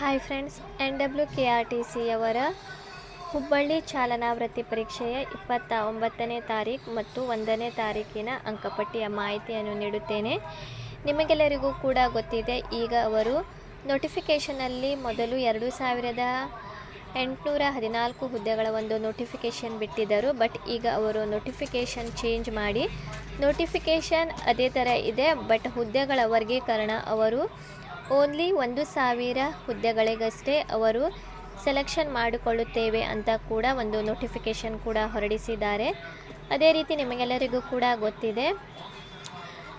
Hi friends N W K R T ಸಿಯವರ Hubballi ಚಾಲನಾ ವೃತ್ತಿ ಪರೀಕ್ಷೆಯ ಇಪ್ಪತ್ತ ಒಂಬತ್ತನೇ ತಾರೀಕು ಮತ್ತು ಒಂದನೇ ತಾರೀಕಿನ ಅಂಕಪಟ್ಟಿಯ ಮಾಹಿತಿಯನ್ನು ನೀಡುತ್ತೇನೆ. ನಿಮಗೆಲ್ಲರಿಗೂ ಕೂಡ ಗೊತ್ತಿದೆ, ಈಗ ಅವರು ನೋಟಿಫಿಕೇಷನಲ್ಲಿ ಮೊದಲು ಎರಡು ಸಾವಿರದ ಎಂಟುನೂರ ಹದಿನಾಲ್ಕು ಹುದ್ದೆಗಳ ಒಂದು ನೋಟಿಫಿಕೇಷನ್ ಬಿಟ್ಟಿದ್ದರು, ಬಟ್ ಈಗ ಅವರು ನೋಟಿಫಿಕೇಷನ್ ಚೇಂಜ್ ಮಾಡಿ ನೋಟಿಫಿಕೇಷನ್ ಅದೇ ಥರ ಇದೆ, ಬಟ್ ಹುದ್ದೆಗಳ ವರ್ಗೀಕರಣ ಅವರು ಓನ್ಲಿ ಒಂದು ಸಾವಿರ ಹುದ್ದೆಗಳಿಗಷ್ಟೇ ಅವರು ಸೆಲೆಕ್ಷನ್ ಮಾಡಿಕೊಳ್ಳುತ್ತೇವೆ ಅಂತ ಕೂಡ ಒಂದು ನೋಟಿಫಿಕೇಷನ್ ಕೂಡ ಹೊರಡಿಸಿದ್ದಾರೆ. ಅದೇ ರೀತಿ ನಿಮಗೆಲ್ಲರಿಗೂ ಕೂಡ ಗೊತ್ತಿದೆ.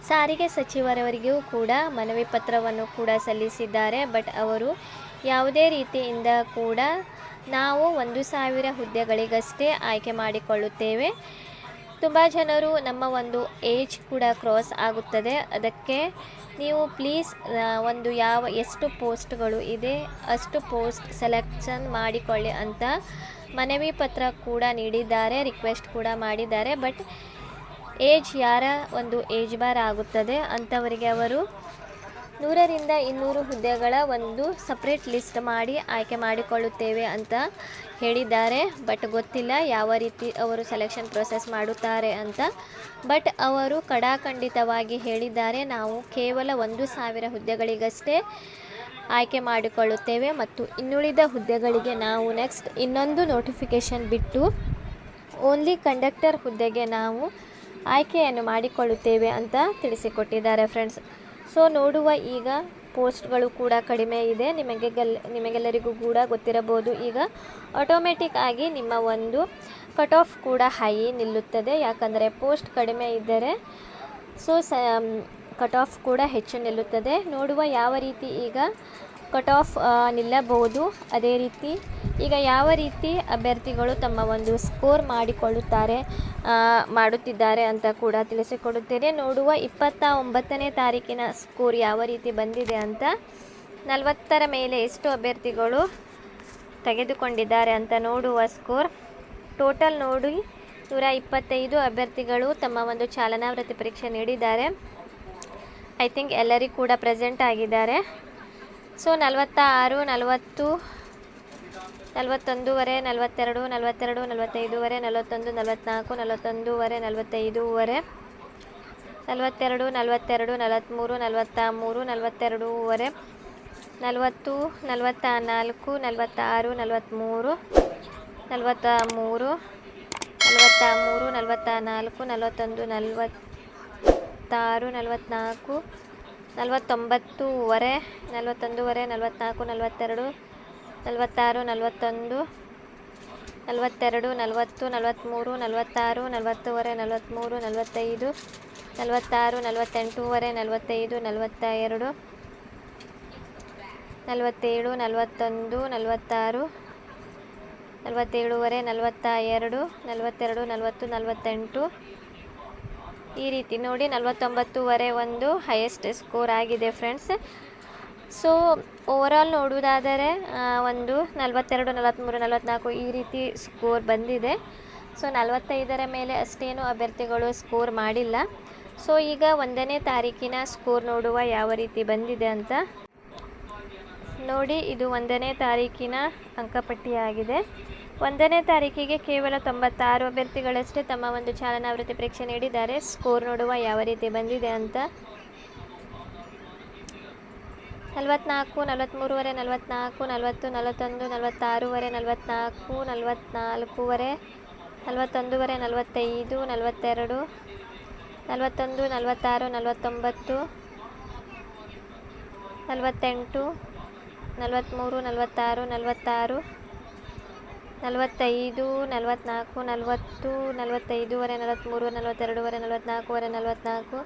ಸಾರಿಗೆ ಸಚಿವರವರಿಗೂ ಕೂಡ ಮನವಿ ಪತ್ರವನ್ನು ಕೂಡ ಸಲ್ಲಿಸಿದ್ದಾರೆ. ಬಟ್ ಅವರು ಯಾವುದೇ ರೀತಿಯಿಂದ ಕೂಡ ನಾವು ಒಂದು ಸಾವಿರ ಹುದ್ದೆಗಳಿಗಷ್ಟೇ ಆಯ್ಕೆ ಮಾಡಿಕೊಳ್ಳುತ್ತೇವೆ. ತುಂಬ ಜನರು ನಮ್ಮ ಒಂದು ಏಜ್ ಕೂಡ ಕ್ರಾಸ್ ಆಗುತ್ತದೆ. ಅದಕ್ಕೆ ನೀವು ಪ್ಲೀಸ್ ಒಂದು ಯಾವ, ಎಷ್ಟು ಪೋಸ್ಟ್ಗಳು ಇದೆ, ಅಷ್ಟು ಪೋಸ್ಟ್ ಸೆಲೆಕ್ಷನ್ ಮಾಡಿಕೊಳ್ಳಿ ಅಂತ ಮನವಿ ಪತ್ರ ಕೂಡ ನೀಡಿದ್ದಾರೆ, ರಿಕ್ವೆಸ್ಟ್ ಕೂಡ ಮಾಡಿದ್ದಾರೆ. ಬಟ್, ಏಜ್ ಯಾರ ಒಂದು ಏಜ್ ಬಾರ್ ಆಗುತ್ತದೆ ಅಂಥವರಿಗೆ ಅವರು ನೂರರಿಂದ ಇನ್ನೂರು ಹುದ್ದೆಗಳ ಒಂದು ಸಪ್ರೇಟ್ ಲಿಸ್ಟ್ ಮಾಡಿ ಆಯ್ಕೆ ಮಾಡಿಕೊಳ್ಳುತ್ತೇವೆ ಅಂತ ಹೇಳಿದ್ದಾರೆ. ಬಟ್ ಗೊತ್ತಿಲ್ಲ ಯಾವ ರೀತಿ ಅವರು ಸೆಲೆಕ್ಷನ್ ಪ್ರೊಸೆಸ್ ಮಾಡುತ್ತಾರೆ ಅಂತ. ಬಟ್ ಅವರು ಕಡಾಖಂಡಿತವಾಗಿ ಹೇಳಿದ್ದಾರೆ, ನಾವು ಕೇವಲ ಒಂದು ಸಾವಿರ ಹುದ್ದೆಗಳಿಗಷ್ಟೇ ಆಯ್ಕೆ ಮಾಡಿಕೊಳ್ಳುತ್ತೇವೆ ಮತ್ತು ಇನ್ನುಳಿದ ಹುದ್ದೆಗಳಿಗೆ ನಾವು ನೆಕ್ಸ್ಟ್ ಇನ್ನೊಂದು ನೋಟಿಫಿಕೇಷನ್ ಬಿಟ್ಟು ಓನ್ಲಿ ಕಂಡಕ್ಟರ್ ಹುದ್ದೆಗೆ ನಾವು ಆಯ್ಕೆಯನ್ನು ಮಾಡಿಕೊಳ್ಳುತ್ತೇವೆ ಅಂತ ತಿಳಿಸಿಕೊಟ್ಟಿದ್ದಾರೆ ಫ್ರೆಂಡ್ಸ್ ಸೊ ನೋಡುವ ಈಗ ಪೋಸ್ಟ್ಗಳು ಕೂಡ ಕಡಿಮೆ ಇದೆ. ನಿಮಗೆ ಗಲ್, ನಿಮಗೆಲ್ಲರಿಗೂ ಕೂಡ ಗೊತ್ತಿರಬಹುದು. ಈಗ ಆಟೋಮೆಟಿಕ್ ಆಗಿ ನಿಮ್ಮ ಒಂದು ಕಟ್ ಆಫ್ ಕೂಡ ಹೈ ನಿಲ್ಲುತ್ತದೆ. ಯಾಕಂದರೆ ಪೋಸ್ಟ್ ಕಡಿಮೆ ಇದ್ದರೆ ಸೊ ಸ ಕಟ್ ಆಫ್ ಕೂಡ ಹೆಚ್ಚು ನಿಲ್ಲುತ್ತದೆ. ನೋಡುವ ಯಾವ ರೀತಿ ಈಗ ಕಟ್ ಆಫ್ ನಿಲ್ಲಬಹುದು. ಅದೇ ರೀತಿ ಈಗ ಯಾವ ರೀತಿ ಅಭ್ಯರ್ಥಿಗಳು ತಮ್ಮ ಒಂದು ಸ್ಕೋರ್ ಮಾಡಿಕೊಳ್ಳುತ್ತಾರೆ ಮಾಡುತ್ತಿದ್ದಾರೆ ಅಂತ ಕೂಡ ತಿಳಿಸಿಕೊಡುತ್ತೇನೆ. ನೋಡುವ ಇಪ್ಪತ್ತ ಒಂಬತ್ತನೇ ತಾರೀಕಿನ ಸ್ಕೋರ್ ಯಾವ ರೀತಿ ಬಂದಿದೆ ಅಂತ. ನಲವತ್ತರ ಮೇಲೆ ಎಷ್ಟು ಅಭ್ಯರ್ಥಿಗಳು ತೆಗೆದುಕೊಂಡಿದ್ದಾರೆ ಅಂತ ನೋಡುವ ಸ್ಕೋರ್. ಟೋಟಲ್ ನೋಡಿ, ನೂರ ಇಪ್ಪತ್ತೈದು ಅಭ್ಯರ್ಥಿಗಳು ತಮ್ಮ ಒಂದು ಚಾಲನಾ ವೃತ್ತಿ ಪರೀಕ್ಷೆ ನೀಡಿದ್ದಾರೆ. ಐ ಥಿಂಕ್ ಎಲ್ಲರಿಗೂ ಕೂಡ ಪ್ರೆಸೆಂಟ್ ಆಗಿದ್ದಾರೆ. ಸೊ ನಲವತ್ತ ಆರು ನಲವತ್ತು, ನಲವತ್ತೊಂದೂವರೆ, ನಲವತ್ತೆರಡು ನಲವತ್ತೆರಡು, ನಲವತ್ತೈದೂವರೆ, ನಲವತ್ತೊಂದು ನಲವತ್ತ್ನಾಲ್ಕು ನಲವತ್ತೊಂದೂವರೆ, ನಲವತ್ತೈದೂವರೆ, ನಲವತ್ತೆರಡು ನಲವತ್ತೆರಡು ನಲವತ್ತ್ಮೂರು ನಲವತ್ತ ಮೂರು ನಲವತ್ತೆರಡೂವರೆ, ನಲವತ್ತು ನಲವತ್ತ ನಾಲ್ಕು ನಲವತ್ತಾರು ನಲವತ್ತ್ಮೂರು ನಲವತ್ತ ಮೂರು ನಲವತ್ತ ಮೂರು ನಲವತ್ತ ನಾಲ್ಕು ನಲವತ್ತೊಂದು, ನಲವತ್ತಾರು ನಲವತ್ತ್ನಾಲ್ಕು ನಲವತ್ತೊಂಬತ್ತೂವರೆ, ನಲವತ್ತೊಂದೂವರೆ ನಲವತ್ತ್ನಾಲ್ಕು ನಲವತ್ತೆರಡು, ನಲವತ್ತಾರು, ನಲವತ್ತೊಂದು, ನಲವತ್ತೆರಡು, ನಲವತ್ತು ನಲವತ್ತ್ಮೂರು ನಲವತ್ತಾರು, ನಲವತ್ತೂವರೆ ನಲವತ್ತ್ಮೂರು ನಲವತ್ತೈದು, ನಲವತ್ತಾರು, ನಲವತ್ತೆಂಟೂವರೆ, ನಲವತ್ತೈದು ನಲವತ್ತ ಎರಡು ನಲವತ್ತೇಳು, ನಲವತ್ತೊಂದು, ನಲವತ್ತಾರು, ನಲವತ್ತೇಳುವರೆ ನಲವತ್ತ ಎರಡು ನಲವತ್ತೆರಡು, ನಲವತ್ತು, ನಲವತ್ತೆಂಟು ಈ ರೀತಿ ನೋಡಿ ನಲವತ್ತೊಂಬತ್ತುವರೆ ಒಂದು ಹೈಯೆಸ್ಟ್ ಸ್ಕೋರ್ ಆಗಿದೆ ಫ್ರೆಂಡ್ಸ್ ಸೊ ಓವರಾಲ್ ನೋಡುವುದಾದರೆ ಒಂದು ನಲವತ್ತೆರಡು ನಲವತ್ತ್ಮೂರು ನಲವತ್ತ್ನಾಲ್ಕು ಈ ರೀತಿ ಸ್ಕೋರ್ ಬಂದಿದೆ. ಸೊ ನಲವತ್ತೈದರ ಮೇಲೆ ಅಷ್ಟೇನು ಅಭ್ಯರ್ಥಿಗಳು ಸ್ಕೋರ್ ಮಾಡಿಲ್ಲ. ಸೊ ಈಗ ಒಂದನೇ ತಾರೀಕಿನ ಸ್ಕೋರ್ ನೋಡುವ ಯಾವ ರೀತಿ ಬಂದಿದೆ ಅಂತ ನೋಡಿ. ಇದು ಒಂದನೇ ತಾರೀಕಿನ ಅಂಕಪಟ್ಟಿಯಾಗಿದೆ. ಒಂದನೇ ತಾರೀಕಿಗೆ ಕೇವಲ ತೊಂಬತ್ತಾರು ಅಭ್ಯರ್ಥಿಗಳಷ್ಟೇ ತಮ್ಮ ಒಂದು ಚಾಲನಾವೃತ್ತಿ ಪರೀಕ್ಷೆ ನೀಡಿದ್ದಾರೆ. ಸ್ಕೋರ್ ನೋಡುವ ಯಾವ ರೀತಿ ಬಂದಿದೆ ಅಂತ ನಲವತ್ತ್ನಾಲ್ಕು ನಲವತ್ತ್ಮೂರುವರೆ ನಲವತ್ತ್ನಾಲ್ಕು ನಲವತ್ತು, ನಲವತ್ತೊಂದು, ನಲವತ್ತಾರೂವರೆ ನಲವತ್ತ್ನಾಲ್ಕು ನಲವತ್ತ್ನಾಲ್ಕೂವರೆ ನಲವತ್ತೊಂದೂವರೆ, ನಲವತ್ತೈದು, ನಲವತ್ತೆರಡು, ನಲವತ್ತೊಂದು, ನಲವತ್ತಾರು, ನಲವತ್ತೊಂಬತ್ತು, ನಲವತ್ತೆಂಟು ನಲವತ್ತ್ಮೂರು ನಲವತ್ತಾರು ನಲವತ್ತಾರು ನಲವತ್ತೈದು ನಲವತ್ತ್ನಾಲ್ಕು ನಲವತ್ತು ನಲವತ್ತೈದುವರೆ ನಲವತ್ತ್ಮೂರು ನಲವತ್ತೆರಡೂವರೆ ನಲವತ್ತ್ನಾಲ್ಕೂವರೆ ನಲವತ್ತ್ನಾಲ್ಕು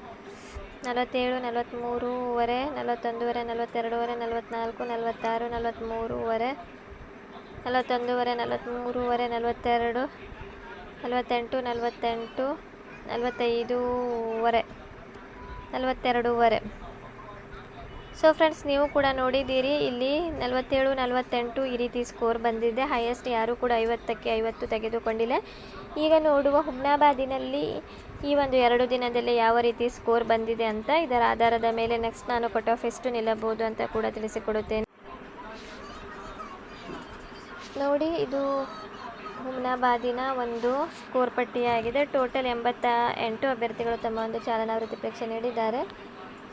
ನಲವತ್ತೇಳು ನಲವತ್ತ್ಮೂರೂವರೆ ನಲವತ್ತೊಂದೂವರೆ ನಲವತ್ತೆರಡೂವರೆ ನಲವತ್ತ್ನಾಲ್ಕು ನಲವತ್ತಾರು ನಲವತ್ತ್ಮೂರುವರೆ ನಲವತ್ತೊಂದೂವರೆ ನಲವತ್ತ್ಮೂರುವರೆ ನಲವತ್ತೆರಡು, ನಲವತ್ತೆಂಟು ನಲವತ್ತೆಂಟು ನಲವತ್ತೈದೂವರೆ ನಲವತ್ತೆರಡೂವರೆ ಸೊ ಫ್ರೆಂಡ್ಸ್ ನೀವು ಕೂಡ ನೋಡಿದ್ದೀರಿ, ಇಲ್ಲಿ ನಲವತ್ತೇಳು, ನಲವತ್ತೆಂಟು ಈ ರೀತಿ ಸ್ಕೋರ್ ಬಂದಿದೆ. ಹೈಯೆಸ್ಟ್ ಯಾರೂ ಕೂಡ ಐವತ್ತಕ್ಕೆ ಐವತ್ತು ತೆಗೆದುಕೊಂಡಿಲ್ಲ. ಈಗ ನೋಡುವ ಹುಮ್ನಾಬಾದಿನಲ್ಲಿ ಈ ಒಂದು ಎರಡು ದಿನದಲ್ಲಿ ಯಾವ ರೀತಿ ಸ್ಕೋರ್ ಬಂದಿದೆ ಅಂತ ಇದರ ಆಧಾರದ ಮೇಲೆ ನೆಕ್ಸ್ಟ್ ನಾನು ಕಟ್ ಆಫ್ ಎಷ್ಟು ನಿಲ್ಲಬಹುದು ಅಂತ ಕೂಡ ತಿಳಿಸಿಕೊಡುತ್ತೇನೆ. ನೋಡಿ, ಇದು ಹುಮ್ನಾಬಾದಿನ ಒಂದು ಸ್ಕೋರ್ ಪಟ್ಟಿಯಾಗಿದೆ. ಟೋಟಲ್ ಎಂಬತ್ತ ಎಂಟು ಅಭ್ಯರ್ಥಿಗಳು ತಮ್ಮ ಒಂದು ಚಾಲನಾ ವೃತ್ತಿ ಪರೀಕ್ಷೆ ನೀಡಿದ್ದಾರೆ.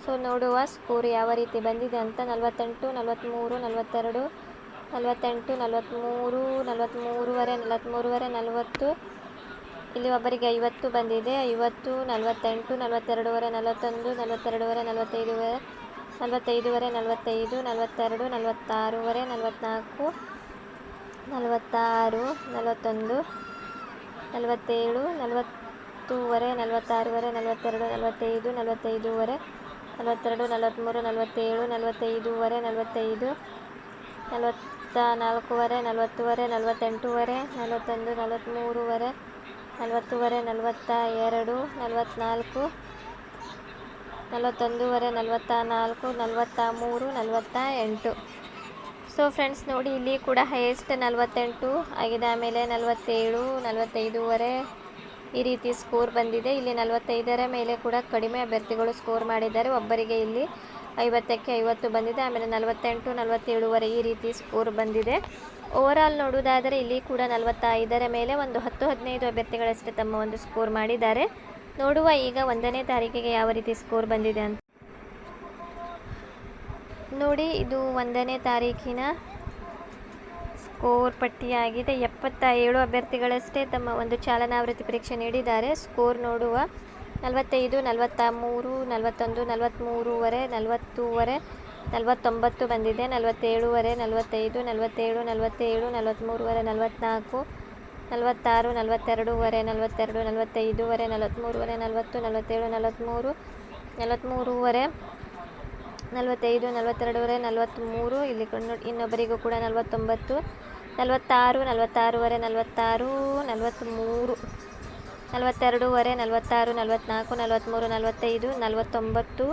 ಸೊ ನೋಡುವ ಸ್ಕೋರ್ ಯಾವ ರೀತಿ ಬಂದಿದೆ ಅಂತ ನಲವತ್ತೆಂಟು ನಲವತ್ತ್ಮೂರು ನಲವತ್ತೆರಡು, ನಲವತ್ತೆಂಟು ನಲವತ್ತ್ಮೂರು ನಲವತ್ತ್ಮೂರುವರೆ ನಲವತ್ತ್ಮೂರುವರೆ ನಲವತ್ತು. ಇಲ್ಲಿ ಒಬ್ಬರಿಗೆ ಐವತ್ತು ಬಂದಿದೆ. ಐವತ್ತು, ನಲವತ್ತೆಂಟು, ನಲವತ್ತೆರಡುವರೆ, ನಲವತ್ತೊಂದು, ನಲವತ್ತೆರಡುವರೆ, ನಲವತ್ತೈದುವರೆ ನಲವತ್ತೈದುವರೆ, ನಲವತ್ತೈದು, ನಲವತ್ತೆರಡು, ನಲವತ್ತಾರೂವರೆ ನಲವತ್ತ್ನಾಲ್ಕು ನಲವತ್ತಾರು, ನಲವತ್ತೊಂದು, ನಲವತ್ತೇಳು, ನಲವತ್ತೂವರೆ, ನಲವತ್ತಾರೂವರೆ, ನಲವತ್ತೆರಡು, ನಲವತ್ತೈದು, ನಲವತ್ತೈದೂವರೆ. ನಲವತ್ತೆರಡು ನಲವತ್ತ್ಮೂರು ನಲವತ್ತೇಳು, ನಲವತ್ತೈದೂವರೆ, ನಲವತ್ತೈದು ನಲವತ್ತ ನಾಲ್ಕೂವರೆ ನಲವತ್ತುವರೆ, ನಲವತ್ತೆಂಟೂವರೆ, ನಲವತ್ತೊಂದು ನಲವತ್ತ್ಮೂರುವರೆ ನಲವತ್ತುವರೆ ನಲವತ್ತ ಎರಡು ನಲವತ್ತ್ನಾಲ್ಕು ನಲವತ್ತೊಂದೂವರೆ ನಲವತ್ತ ನಾಲ್ಕು ನಲವತ್ತ ಮೂರು ನಲವತ್ತ ಎಂಟು ಸೊ ಫ್ರೆಂಡ್ಸ್ ನೋಡಿ, ಇಲ್ಲಿ ಕೂಡ ಹೈಯೆಸ್ಟ್ ನಲವತ್ತೆಂಟು, ಆಗಿದೆ ಆಮೇಲೆ ನಲವತ್ತೇಳು, ನಲವತ್ತೈದೂವರೆ ಈ ರೀತಿ ಸ್ಕೋರ್ ಬಂದಿದೆ. ಇಲ್ಲಿ ನಲವತ್ತೈದರ ಮೇಲೆ ಕೂಡ ಕಡಿಮೆ ಅಭ್ಯರ್ಥಿಗಳು ಸ್ಕೋರ್ ಮಾಡಿದ್ದಾರೆ. ಒಬ್ಬರಿಗೆ ಇಲ್ಲಿ ಐವತ್ತಕ್ಕೆ ಐವತ್ತು ಬಂದಿದೆ. ಆಮೇಲೆ ನಲವತ್ತೆಂಟು, ನಲವತ್ತೇಳುವರೆ ಈ ರೀತಿ ಸ್ಕೋರ್ ಬಂದಿದೆ. ಓವರಾಲ್ ನೋಡುವುದಾದರೆ ಇಲ್ಲಿ ಕೂಡ ನಲವತ್ತೈದರ ಮೇಲೆ ಒಂದು ಹತ್ತು, ಹದಿನೈದು ಅಭ್ಯರ್ಥಿಗಳಷ್ಟೇ ತಮ್ಮ ಒಂದು ಸ್ಕೋರ್ ಮಾಡಿದ್ದಾರೆ. ನೋಡುವ ಈಗ ಒಂದನೇ ತಾರೀಕಿಗೆ ಯಾವ ರೀತಿ ಸ್ಕೋರ್ ಬಂದಿದೆ ಅಂತ. ನೋಡಿ, ಇದು ಒಂದನೇ ತಾರೀಕಿನ ಸ್ಕೋರ್ ಪಟ್ಟಿಯಾಗಿದೆ. ಎಪ್ಪತ್ತ ಏಳು ಅಭ್ಯರ್ಥಿಗಳಷ್ಟೇ ತಮ್ಮ ಒಂದು ಚಾಲನಾವೃತ್ತಿ ಪರೀಕ್ಷೆ ನೀಡಿದ್ದಾರೆ. ಸ್ಕೋರ್ ನೋಡುವ ನಲವತ್ತೈದು ನಲವತ್ತ ಮೂರು ನಲವತ್ತೊಂದು ನಲವತ್ತ್ಮೂರುವರೆ ನಲವತ್ತೂವರೆ, ನಲವತ್ತೊಂಬತ್ತು ಬಂದಿದೆ. ನಲವತ್ತೇಳುವರೆ, ನಲವತ್ತೈದು, ನಲವತ್ತೇಳು ನಲವತ್ತೇಳು ನಲವತ್ತ್ಮೂರುವರೆ ನಲವತ್ತ್ನಾಲ್ಕು ನಲವತ್ತಾರು, ನಲವತ್ತೆರಡೂವರೆ, ನಲವತ್ತೆರಡು, ನಲವತ್ತೈದುವರೆ ನಲವತ್ತ್ಮೂರುವರೆ ನಲವತ್ತು, ನಲವತ್ತೇಳು ನಲವತ್ತ್ಮೂರು ನಲವತ್ತ್ಮೂರುವರೆ ನಲವತ್ತೈದು, ನಲವತ್ತೆರಡುವರೆ ನಲವತ್ತ್ಮೂರು ಇಲ್ಲಿ ಇನ್ನೊಬ್ಬರಿಗೂ ಕೂಡ ನಲವತ್ತೊಂಬತ್ತು. ನಲವತ್ತಾರು, ನಲವತ್ತಾರೂವರೆ, ನಲವತ್ತಾರು, ನಲವತ್ತ್ಮೂರು, ನಲವತ್ತೆರಡೂವರೆ, ನಲವತ್ತಾರು, ನಲವತ್ತ್ನಾಲ್ಕು, ನಲವತ್ತ್ಮೂರು, ನಲವತ್ತೈದು, ನಲವತ್ತೊಂಬತ್ತು,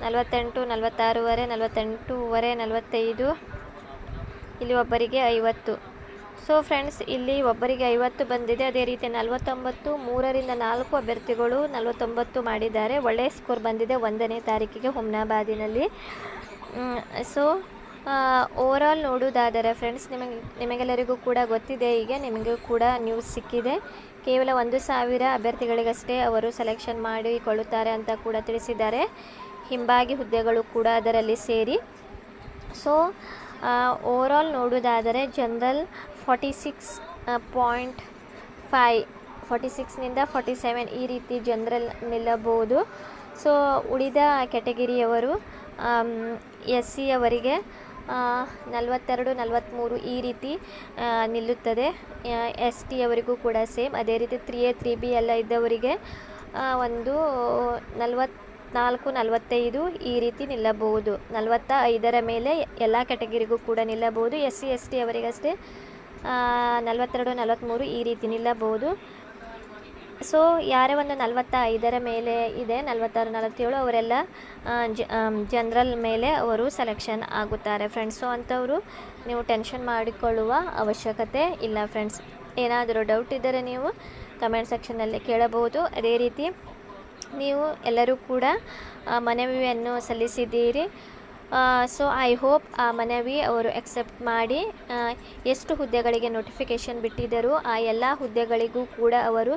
ನಲವತ್ತೆಂಟು, ನಲವತ್ತಾರೂವರೆ, ನಲವತ್ತೆಂಟೂವರೆ, ನಲವತ್ತೈದು. ಇಲ್ಲಿ ಒಬ್ಬರಿಗೆ ಐವತ್ತು. ಸೊ ಫ್ರೆಂಡ್ಸ್ ಇಲ್ಲಿ ಒಬ್ಬರಿಗೆ ಐವತ್ತು ಬಂದಿದೆ. ಅದೇ ರೀತಿ ನಲವತ್ತೊಂಬತ್ತು, ಮೂರರಿಂದ ನಾಲ್ಕು ಅಭ್ಯರ್ಥಿಗಳು ನಲವತ್ತೊಂಬತ್ತು ಮಾಡಿದ್ದಾರೆ. ಒಳ್ಳೆಯ ಸ್ಕೋರ್ ಬಂದಿದೆ ಒಂದನೇ ತಾರೀಕಿಗೆ ಹುಮ್ನಾಬಾದಿನಲ್ಲಿ. ಸೊ ಓವರಾಲ್ ನೋಡುವುದಾದರೆ ಫ್ರೆಂಡ್ಸ್ ನಿಮಗೆ, ನಿಮಗೆಲ್ಲರಿಗೂ ಕೂಡ ಗೊತ್ತಿದೆ ಈಗ ನಿಮಗೂ ಕೂಡ ನ್ಯೂಸ್ ಸಿಕ್ಕಿದೆ. ಕೇವಲ ಒಂದು ಸಾವಿರ ಅಭ್ಯರ್ಥಿಗಳಿಗಷ್ಟೇ ಅವರು ಸೆಲೆಕ್ಷನ್ ಮಾಡಿಕೊಳ್ಳುತ್ತಾರೆ ಅಂತ ಕೂಡ ತಿಳಿಸಿದ್ದಾರೆ. ಹಿಂಬಾಗಿ ಹುದ್ದೆಗಳು ಕೂಡ ಅದರಲ್ಲಿ ಸೇರಿ. ಸೊ ಓವರಾಲ್ ನೋಡುವುದಾದರೆ general forty six point five forty ಸಿಕ್ಸ್ನಿಂದ forty seven ಈ ರೀತಿ ಜನರಲ್ ನಿಲ್ಲಬಹುದು. ಸೊ ಉಳಿದ ಕ್ಯಾಟಗಿರಿಯವರು ಎಸ್ ಸಿ ಅವರಿಗೆ ನಲವತ್ತೆರಡು ನಲವತ್ತ್ಮೂರು ಈ ರೀತಿ ನಿಲ್ಲುತ್ತದೆ. ಎಸ್ ಟಿಯವರಿಗೂ ಕೂಡ ಸೇಮ್. ಅದೇ ರೀತಿ ತ್ರೀ ಎ ತ್ರೀ ಬಿ ಎಲ್ಲ ಇದ್ದವರಿಗೆ ಒಂದು ನಲವತ್ನಾಲ್ಕು ನಲವತ್ತೈದು ಈ ರೀತಿ ನಿಲ್ಲಬಹುದು. ನಲವತ್ತ ಐದರ ಮೇಲೆ ಎಲ್ಲ ಕ್ಯಾಟಗರಿಗೂ ಕೂಡ ನಿಲ್ಲಬಹುದು. ಎಸ್ ಸಿ ಎಸ್ ಟಿ ಅವರಿಗಷ್ಟೇ ಆ, ನಲವತ್ತೆರಡು ನಲವತ್ತ್ಮೂರು ಈ ರೀತಿ ನಿಲ್ಲಬಹುದು. ಸೊ ಯಾರೇ ಒಂದು ನಲವತ್ತ ಐದರ ಮೇಲೆ ಇದೆ, ನಲವತ್ತಾರು ನಲವತ್ತೇಳು ಅವರೆಲ್ಲ ಜನರಲ್ ಮೇಲೆ ಅವರು ಸೆಲೆಕ್ಷನ್ ಆಗುತ್ತಾರೆ ಫ್ರೆಂಡ್ಸು ಅಂಥವರು ನೀವು ಟೆನ್ಷನ್ ಮಾಡಿಕೊಳ್ಳುವ ಅವಶ್ಯಕತೆ ಇಲ್ಲ ಫ್ರೆಂಡ್ಸ್ ಏನಾದರೂ ಡೌಟ್ ಇದ್ದರೆ ನೀವು ಕಮೆಂಟ್ ಸೆಕ್ಷನ್ನಲ್ಲಿ ಕೇಳಬಹುದು. ಅದೇ ರೀತಿ ನೀವು ಎಲ್ಲರೂ ಕೂಡ ಮನವಿಯನ್ನು ಸಲ್ಲಿಸಿದ್ದೀರಿ. ಸೊ ಐ ಹೋಪ್ ಆ, ಮನವಿ ಅವರು ಎಕ್ಸೆಪ್ಟ್ ಮಾಡಿ ಎಷ್ಟು ಹುದ್ದೆಗಳಿಗೆ ನೋಟಿಫಿಕೇಷನ್ ಬಿಟ್ಟಿದ್ದರು, ಆ ಎಲ್ಲ ಹುದ್ದೆಗಳಿಗೂ ಕೂಡ ಅವರು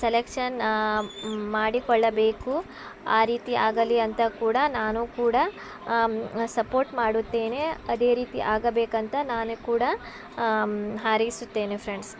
ಸೆಲೆಕ್ಷನ್ ಮಾಡಿಕೊಳ್ಳಬೇಕು. ಆ ರೀತಿ ಆಗಲಿ ಅಂತ ಕೂಡ ನಾನು ಕೂಡ ಸಪೋರ್ಟ್ ಮಾಡುತ್ತೇನೆ. ಅದೇ ರೀತಿ ಆಗಬೇಕಂತ ನಾನು ಕೂಡ ಹಾರೈಸುತ್ತೇನೆ ಫ್ರೆಂಡ್ಸ್